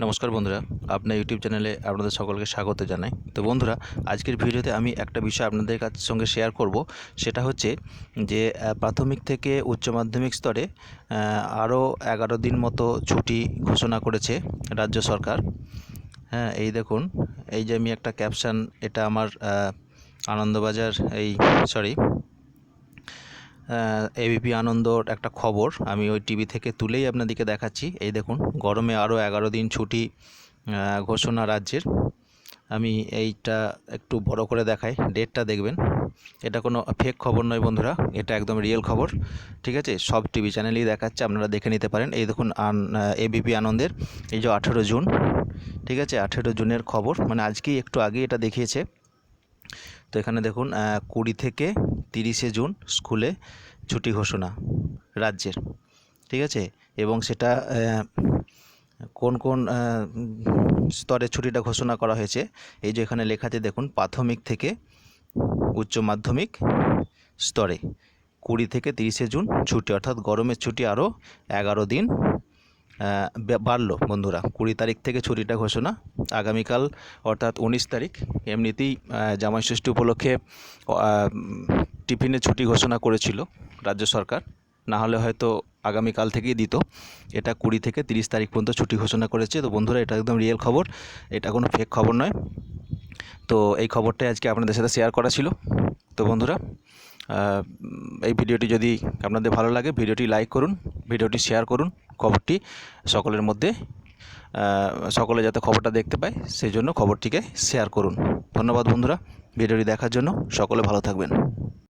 নমস্কার বন্ধুরা, আপনার ইউটিউব চ্যানেলে আপনাদের সকলকে স্বাগত জানাই। তো বন্ধুরা, আজকের ভিডিওতে আমি একটা বিষয় আপনাদের কাছ সঙ্গে শেয়ার করব। সেটা হচ্ছে যে প্রাথমিক থেকে উচ্চ মাধ্যমিক স্তরে আরও এগারো দিন মতো ছুটি ঘোষণা করেছে রাজ্য সরকার। হ্যাঁ এই দেখুন, এই যে আমি একটা ক্যাপশন এটা আমার আনন্দবাজার, এই সরি এবিপি আনন্দর একটা খবর আমি ওই টিভি থেকে তুলেই আপনাদেরকে দেখাচ্ছি। এই দেখুন, গরমে আরও এগারো দিন ছুটি ঘোষণা রাজ্যের। আমি এইটা একটু বড় করে দেখাই, ডেটটা দেখবেন। এটা কোনো ফেক খবর নয় বন্ধুরা, এটা একদম রিয়েল খবর। ঠিক আছে? সব টিভি চ্যানেলেই দেখাচ্ছে, আপনারা দেখে নিতে পারেন। এই দেখুন, আন এবিপি আনন্দের, এই যে আঠেরো জুন। ঠিক আছে? আঠেরো জুনের খবর। মানে আজকেই একটু আগে এটা দেখিয়েছে। তো এখানে দেখুন কুড়ি থেকে তিরিশে জুন স্কুলে ছুটি ঘোষণা রাজ্যের, ঠিক আছে? এবং সেটা কোন কোন স্তরে ছুটিটা ঘোষণা করা হয়েছে? এই যে এখানে লেখাতে দেখুন, প্রাথমিক থেকে উচ্চ মাধ্যমিক স্তরে কুড়ি থেকে তিরিশে জুন ছুটি, অর্থাৎ গরমের ছুটি আরও এগারো দিন বাড়লো বন্ধুরা। কুড়ি তারিখ থেকে ছুটিটা ঘোষণা। আগামীকাল অর্থাৎ উনিশ তারিখ এমনিতেই জামাই ষষ্ঠী উপলক্ষে টিফিনে ছুটি ঘোষণা করেছিল রাজ্য সরকার। না হলে হয়তো আগামীকাল থেকেই দিত। এটা কুড়ি থেকে তিরিশ তারিখ পর্যন্ত ছুটি ঘোষণা করেছে। তো বন্ধুরা, এটা একদম রিয়েল খবর। এটা কোনো ফেক খবর নয়। তো এই খবরটাই আজকে আপনাদের সাথে শেয়ার করা ছিল। তো বন্ধুরা এই ভিডিওটি যদি আপনাদের ভালো লাগে, ভিডিওটি লাইক করুন, ভিডিওটি শেয়ার করুন। খবরটি সকলের মধ্যে সকলে যাতে খবরটা দেখতে পায়, সেই জন্য খবরটিকে শেয়ার করুন। ধন্যবাদ বন্ধুরা, ভিডিওটি দেখার জন্য সকলে ভালো থাকবেন।